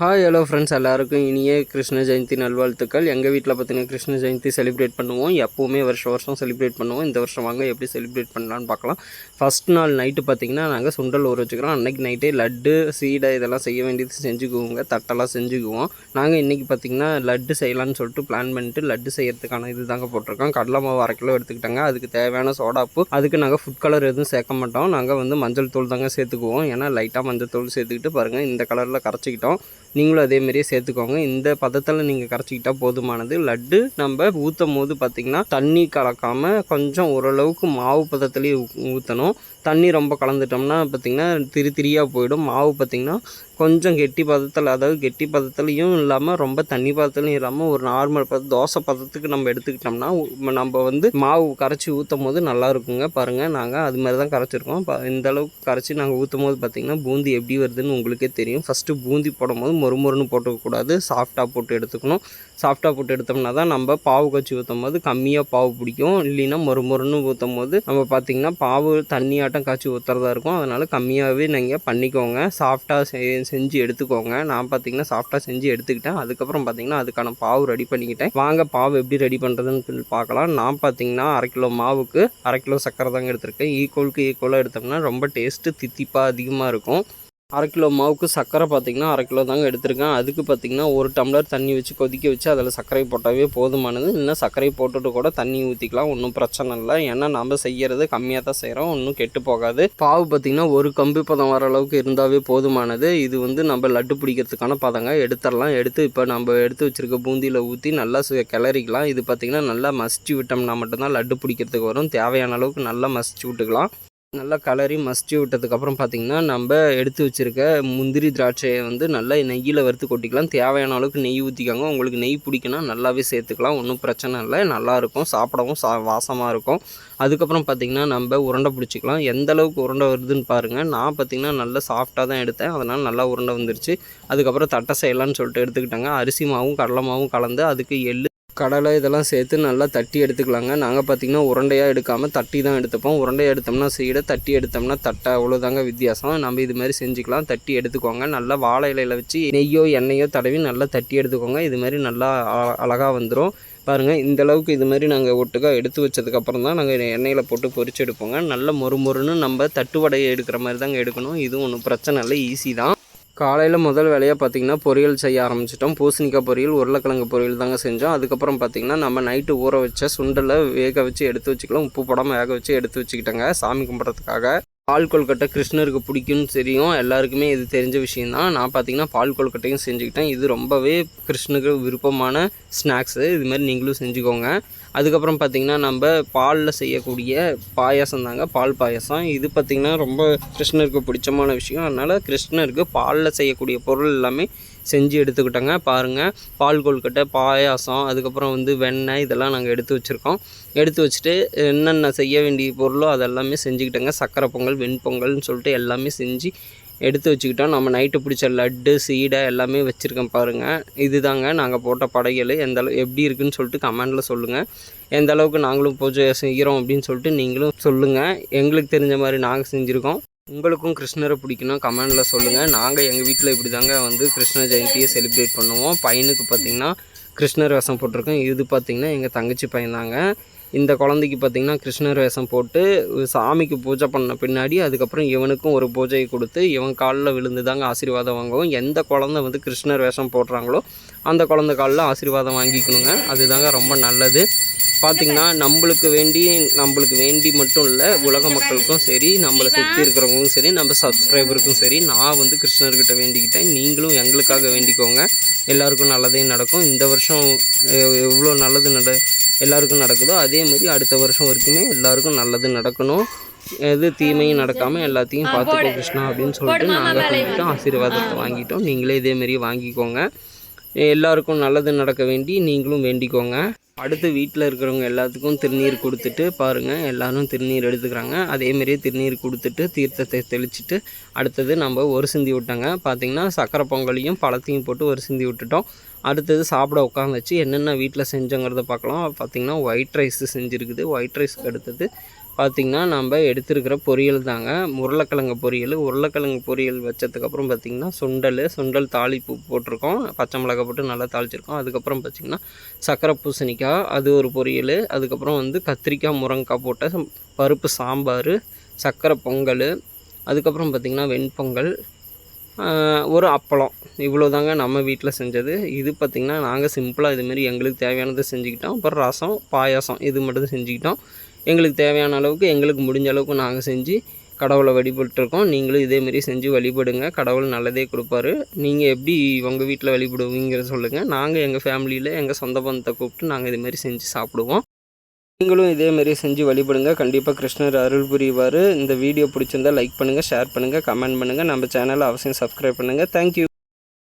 Hi hello friends எல்லாருக்கும் இனிய கிருஷ்ண ஜெயந்தி நல்வாழ்த்துக்கள். எங்கள் வீட்டில் பார்த்தீங்கன்னா கிருஷ்ண ஜெயந்தி செலிப்ரேட் பண்ணுவோம். எப்போவுமே வருஷம் வருஷம் செலிப்ரேட் பண்ணுவோம். இந்த வருஷம் வாங்க எப்படி செலிப்ரேட் பண்ணலான்னு பார்க்கலாம் ஃபஸ்ட் நாள் நைட்டு பார்த்தீங்கன்னா நாங்கள் சுண்டல் ஊற வச்சுக்கிறோம். அன்றைக்கி நைட்டே லட்டு சீடை இதெல்லாம் செய்ய வேண்டியது செஞ்சுக்குவோங்க. தட்டெல்லாம் செஞ்சுக்குவோம். நாங்கள் இன்றைக்கி பார்த்தீங்கன்னா லட்டு செய்யலான்னு சொல்லிட்டு பிளான் பண்ணிட்டு லட்டு செய்யறதுக்கான இது தாங்க போட்டிருக்கோம். கடலை மாவு அரை கிலோ எடுத்துக்கிட்டாங்க. அதுக்கு தேவையான சோடாப்பு அதுக்கு நாங்கள் ஃபுட் கலர் எதுவும் சேர்க்க மாட்டோம். நாங்கள் வந்து மஞ்சள் தூள் தாங்க சேர்த்துக்குவோம். ஏன்னா லைட்டாக மஞ்சள் தூள் சேர்த்துக்கிட்டு பாருங்கள் இந்த கலரில் கரைச்சிக்கிட்டோம். நீங்களும் அதே மாதிரியே சேர்த்துக்கோங்க. இந்த பதத்தில் நீங்கள் கரைச்சிக்கிட்டால் போதுமானது. லட்டு நம்ம ஊற்றும் போது பார்த்திங்கன்னா தண்ணி கலக்காமல் கொஞ்சம் ஓரளவுக்கு மாவு பதத்துலேயே ஊற்றணும் தண்ணி ரொம்ப கலந்துட்டோம்னா பார்த்திங்கன்னா திரி திரியாக போயிடும். மாவு பார்த்திங்கன்னா கொஞ்சம் கெட்டி பதத்தில் அதாவது கெட்டி பதத்துலேயும் இல்லாமல் ரொம்ப தண்ணி பதத்துலையும் இல்லாமல் ஒரு நார்மல் பதம் தோசை பதத்துக்கு நம்ம எடுத்துக்கிட்டோம்னா நம்ம வந்து மாவு கரைச்சி ஊற்றும் போது நல்லா இருக்குங்க பாருங்கள் நாங்கள் அது மாதிரி தான் கரைச்சிருக்கோம். இந்த அளவுக்கு கரைச்சி நாங்கள் ஊற்றும் போது பார்த்திங்கன்னா பூந்தி எப்படி வருதுன்னு உங்களுக்கே தெரியும். ஃபஸ்ட்டு பூந்தி போடும்போது மொறுமொறுன்னு போட்டுக்கக்கூடாது. சாஃப்டாக போட்டு எடுத்துக்கணும். சாஃப்டாக போட்டு எடுத்தோம்னா தான் நம்ம பாவு கச்சி ஊற்றும் போது கம்மியாக பாவு பிடிக்கும். இல்லைன்னா மொறுமொறுன்னு ஊற்றும் போது நம்ம பார்த்திங்கன்னா பாவு தண்ணியாட்டம் காய்ச்சி ஊற்றுறதா இருக்கும். அதனால் கம்மியாகவே நீங்கள் பண்ணிக்கோங்க. சாஃப்டாக செஞ்சு எடுத்துக்கோங்க. நான் பார்த்தீங்கன்னா சாஃப்டாக செஞ்சு எடுத்துக்கிட்டேன். அதுக்கப்புறம் பார்த்திங்கன்னா அதுக்கான பாவு ரெடி பண்ணிக்கிட்டேன். வாங்க பாவு எப்படி ரெடி பண்ணுறதுன்னு சொல்லி பார்க்கலாம் நான் பார்த்தீங்கன்னா அரை கிலோ மாவுக்கு அரை கிலோ சக்கரை தாங்க எடுத்திருக்கேன். ஈக்குவலுக்கு ஈக்குவலாக எடுத்தோம்னா ரொம்ப டேஸ்ட்டு தித்திப்பாக அதிகமாக இருக்கும். அரை கிலோ மாவுக்கு சர்க்கரை பார்த்தீங்கன்னா அரை கிலோ தாங்க எடுத்திருக்கேன். அதுக்கு பார்த்தீங்கன்னா ஒரு டம்ளர் தண்ணி வச்சு கொதிக்க வச்சு அதில் சர்க்கரை போட்டாவே போதுமானது. இல்லைன்னா சர்க்கரை போட்டுட்டு கூட தண்ணி ஊற்றிக்கலாம் ஒன்றும் பிரச்சனை இல்லை. ஏன்னா நம்ம செய்கிறது கம்மியாக தான் செய்கிறோம் ஒன்றும் கெட்டு போகாது. பாவு பார்த்தீங்கன்னா ஒரு கம்பி பதம் வர அளவுக்கு இருந்தாவே போதுமானது. இது வந்து நம்ம லட்டு பிடிக்கிறதுக்கான பதங்க. எடுத்துடலாம். எடுத்து இப்போ நம்ம எடுத்து வச்சுருக்க பூந்தியில் ஊற்றி நல்லா சு- கிளறிக்கலாம். இது பார்த்தீங்கன்னா நல்லா மசிச்சு விட்டோம்னா மட்டும்தான் லட்டு பிடிக்கிறதுக்கு வரும். தேவையான அளவுக்கு நல்லா மசிச்சு விட்டுக்கலாம். நல்லா கலரி மசிச்சு விட்டதுக்கப்புறம் பார்த்தீங்கன்னா நம்ம எடுத்து வச்சிருக்க முந்திரி திராட்சையை வந்து நல்லா நெய்யில் வறுத்து கொட்டிக்கலாம். தேவையான அளவுக்கு நெய் ஊற்றிக்காங்க உங்களுக்கு நெய் பிடிக்குன்னா நல்லாவே சேர்த்துக்கலாம். ஒன்றும் பிரச்சனை இல்லை. நல்லாயிருக்கும் சாப்பிடவும் சா வாசமாக இருக்கும். அதுக்கப்புறம் பார்த்தீங்கன்னா நம்ம உருண்டை பிடிச்சிக்கலாம். எந்த அளவுக்கு உருண்டை வருதுன்னு பாருங்கள் நான் பார்த்திங்கன்னா நல்லா சாஃப்டாக தான் எடுத்தேன். அதனால் நல்லா உருண்டை வந்துருச்சு. அதுக்கப்புறம் தட்டை செய்யலான்னு சொல்லிட்டு எடுத்துக்கிட்டாங்க. அரிசி மாவும் கடலை மாவும் கலந்து அதுக்கு எள்ளு கடலை இதெல்லாம் சேர்த்து நல்லா தட்டி எடுத்துக்கலாங்க. நாங்கள் பார்த்திங்கன்னா உருண்டையாக எடுக்காமல் தட்டி தான் எடுத்துப்போம். உருண்டையாக எடுத்தோம்னா சீடை தட்டி எடுத்தோம்னா தட்டை. அவ்வளோதாங்க வித்தியாசம். நம்ம இது மாதிரி செஞ்சுக்கலாம். தட்டி எடுத்துக்கோங்க. நல்லா வாழை இலையில வச்சு நெய்யோ எண்ணெயோ தடவி நல்லா தட்டி எடுத்துக்கோங்க. இது மாதிரி நல்லா அழகாக வந்துடும் பாருங்கள் இந்த அளவுக்கு இது மாதிரி நாங்கள் ஒட்டுக்கா எடுத்து வச்சதுக்கப்புறம் தான் நாங்கள் எண்ணெயில் போட்டு பொறிச்சு எடுப்போங்க. நல்ல மொறு மொறுன்னு நம்ம தட்டு வடையை எடுக்கிற மாதிரி தாங்க எடுக்கணும். இதுவும் ஒன்றும் பிரச்சனை இல்லை. ஈஸி தான். காலையில் முதல் வேலையாக பார்த்தீங்கன்னா பொரியல் செய்ய ஆரம்பிச்சிட்டோம். பூசணிக்காய் பொரியல் உருளைக்கிழங்கு பொரியல் தாங்க செஞ்சோம். அதுக்கப்புறம் பார்த்தீங்கன்னா நம்ம நைட்டு ஊற வச்ச சுண்டலை வேக வச்சு எடுத்து வச்சுக்கலாம். உப்பு போடாமல் வேக வச்சு எடுத்து வச்சுக்கிட்டேங்க சாமி கும்பிட்றதுக்காக. பால் கொழுக்கட்டை கிருஷ்ணருக்கு பிடிக்கும்னு தெரியும். எல்லாருக்குமே இது தெரிஞ்ச விஷயந்தான் நான் பார்த்தீங்கன்னா பால் கொழுக்கட்டையும் செஞ்சுக்கிட்டேன். இது ரொம்பவே கிருஷ்ணருக்கு விருப்பமான ஸ்நாக்ஸு. இது மாதிரி நீங்களும் செஞ்சுக்கோங்க. அதுக்கப்புறம் பார்த்தீங்கன்னா நம்ம பாலில் செய்யக்கூடிய பாயாசம் தாங்க பால் பாயாசம். இது பார்த்திங்கன்னா ரொம்ப கிருஷ்ணருக்கு பிடிச்சமான விஷயம். அதனால் கிருஷ்ணருக்கு பாலில் செய்யக்கூடிய பொருள் எல்லாமே செஞ்சு எடுத்துக்கிட்டோங்க. பாருங்கள் பால் கொழுக்கட்டை பாயாசம் அதுக்கப்புறம் வந்து வெண்ணெய் இதெல்லாம் நாங்கள் எடுத்து வச்சுருக்கோம். எடுத்து வச்சுட்டு என்னென்ன செய்ய வேண்டிய பொருளோ அதெல்லாமே செஞ்சுக்கிட்டோங்க. சக்கரை பொங்கல் வெண்பொங்கல்னு சொல்லிட்டு எல்லாமே செஞ்சு எடுத்து வச்சுக்கிட்டோம். நம்ம நைட்டு பிடிச்ச லட்டு சீடை எல்லாமே வச்சுருக்கோம் பாருங்கள் இதுதாங்க நாங்கள் போட்ட படையல். எந்த அளவு எப்படி இருக்குன்னு சொல்லிட்டு கமெண்டில் சொல்லுங்கள் எந்த அளவுக்கு நாங்களும் பூஜை செய்கிறோம் அப்படின்னு சொல்லிட்டு நீங்களும் சொல்லுங்கள் எங்களுக்கு தெரிஞ்ச மாதிரி நாங்கள் செஞ்சுருக்கோம். உங்களுக்கும் கிருஷ்ணரை பிடிக்கணும் கமெண்டில் சொல்லுங்கள் நாங்கள் எங்கள் வீட்டில் இப்படி தாங்க வந்து கிருஷ்ண ஜெயந்தியை செலிப்ரேட் பண்ணுவோம். பையனுக்கு பார்த்திங்கன்னா கிருஷ்ணர் வேஷம் போட்டிருக்கோம். இது பார்த்திங்கன்னா எங்கள் தங்கச்சி பையன் தாங்க. இந்த குழந்தைக்கு பார்த்திங்கன்னா கிருஷ்ணர் வேஷம் போட்டு சாமிக்கு பூஜை பண்ண பின்னாடி அதுக்கப்புறம் இவனுக்கும் ஒரு பூஜையை கொடுத்து இவன் காலில் விழுந்து தாங்க ஆசீர்வாதம் வாங்குவோம். எந்த குழந்தை வந்து கிருஷ்ணர் வேஷம் போடுறாங்களோ அந்த குழந்தை காலில் ஆசீர்வாதம் வாங்கிக்கணுங்க. அதுதாங்க ரொம்ப நல்லது. பார்த்திங்கன்னா நம்மளுக்கு வேண்டி நம்மளுக்கு வேண்டி மட்டும் இல்லை உலக மக்களுக்கும் சரி நம்மளை சுற்றி இருக்கிறவங்களுக்கும் சரி நம்ம சப்ஸ்கிரைபருக்கும் சரி நான் வந்து கிருஷ்ணர்கிட்ட வேண்டிக்கிட்டேன். நீங்களும் எங்களுக்காக வேண்டிக்கோங்க. எல்லாருக்கும் நல்லதே நடக்கும். இந்த வருஷம் எவ்- எவ்வளோ நல்லது நட எல்லாருக்கும் நடக்குதோ அதே மாதிரி அடுத்த வருஷம் வரைக்குமே எல்லாருக்கும் நல்லது நடக்கணும். எது தீமையும் நடக்காமல் எல்லாத்தையும் பார்த்துக்கோ கிருஷ்ணா அப்படின்னு சொல்லிட்டு நாங்கள் சொல்லிட்டோம். ஆசீர்வாதத்தை வாங்கிட்டோம். நீங்களே இதே மாதிரி வாங்கிக்கோங்க. எல்லாருக்கும் நல்லது நடக்க வேண்டி நீங்களும் வேண்டிக்கோங்க. அடுத்து வீட்டில் இருக்கிறவங்க எல்லாத்துக்கும் திருநீர் கொடுத்துட்டு பாருங்கள் எல்லாரும் திருநீர் எடுத்துக்கிறாங்க. அதே மாதிரியே திருநீர் கொடுத்துட்டு தீர்த்தத்தை தெளிச்சுட்டு அடுத்தது நம்ம ஒரு சிந்தி விட்டாங்க. பார்த்தீங்கன்னா சக்கரை பொங்கலையும் பழத்தையும் போட்டு ஒரு சிந்தி விட்டுட்டோம். அடுத்தது சாப்பிட உட்காந்து வச்சு என்னென்ன வீட்டில் செஞ்சோங்கிறத பார்க்கலாம். பார்த்தீங்கன்னா ஒயிட் ரைஸ் செஞ்சுருக்குது. ஒயிட் ரைஸ்க்கு அடுத்தது பார்த்திங்கன்னா நம்ம எடுத்துருக்கிற பொரியல் தாங்க. உருளைக்கிழங்கு பொரியல். உருளைக்கிழங்கு பொரியல் வச்சதுக்கப்புறம் பார்த்திங்கன்னா சுண்டல் சுண்டல் தாளிப்பு போட்டிருக்கோம். பச்சை மிளகாய் போட்டு நல்லா தாளிச்சிருக்கோம். அதுக்கப்புறம் பார்த்திங்கன்னா சக்கரை பூசணிக்காய் அது ஒரு பொரியல். அதுக்கப்புறம் வந்து கத்திரிக்காய் முருங்கைக்காய் போட்ட பருப்பு சாம்பார் சக்கரை பொங்கல். அதுக்கப்புறம் பார்த்திங்கன்னா வெண்பொங்கல். ஒரு அப்பளம். இவ்வளோ தாங்க நம்ம வீட்டில் செஞ்சது. இது பார்த்திங்கன்னா நாங்கள் சிம்பிளாக இதுமாரி எங்களுக்கு தேவையானதை செஞ்சுக்கிட்டோம். அப்புறம் ரசம் பாயாசம் இது மட்டும் செஞ்சுக்கிட்டோம். எங்களுக்கு தேவையான அளவுக்கு எங்களுக்கு முடிஞ்ச அளவுக்கு நாங்கள் செஞ்சு கடவுளை வழிபட்டுருக்கோம். நீங்களும் இதேமாரி செஞ்சு வழிபடுங்க. கடவுள் நல்லதே கொடுப்பாரு. நீங்கள் எப்படி உங்கள் வீட்டில் வழிபடுவீங்கிறத சொல்லுங்கள் நாங்கள் எங்கள் ஃபேமிலியில் எங்கள் சொந்த பந்தத்தை கூப்பிட்டு நாங்கள் இதுமாரி செஞ்சு சாப்பிடுவோம். நீங்களும் இதேமாரி செஞ்சு வழிபடுங்க. கண்டிப்பாக கிருஷ்ணர் அருள் புரிவார். இந்த வீடியோ பிடிச்சிருந்தா லைக் பண்ணுங்கள் ஷேர் பண்ணுங்கள் கமெண்ட் பண்ணுங்கள் நம்ம சேனலை அவசியம் சப்ஸ்கிரைப் பண்ணுங்கள் தேங்க்யூ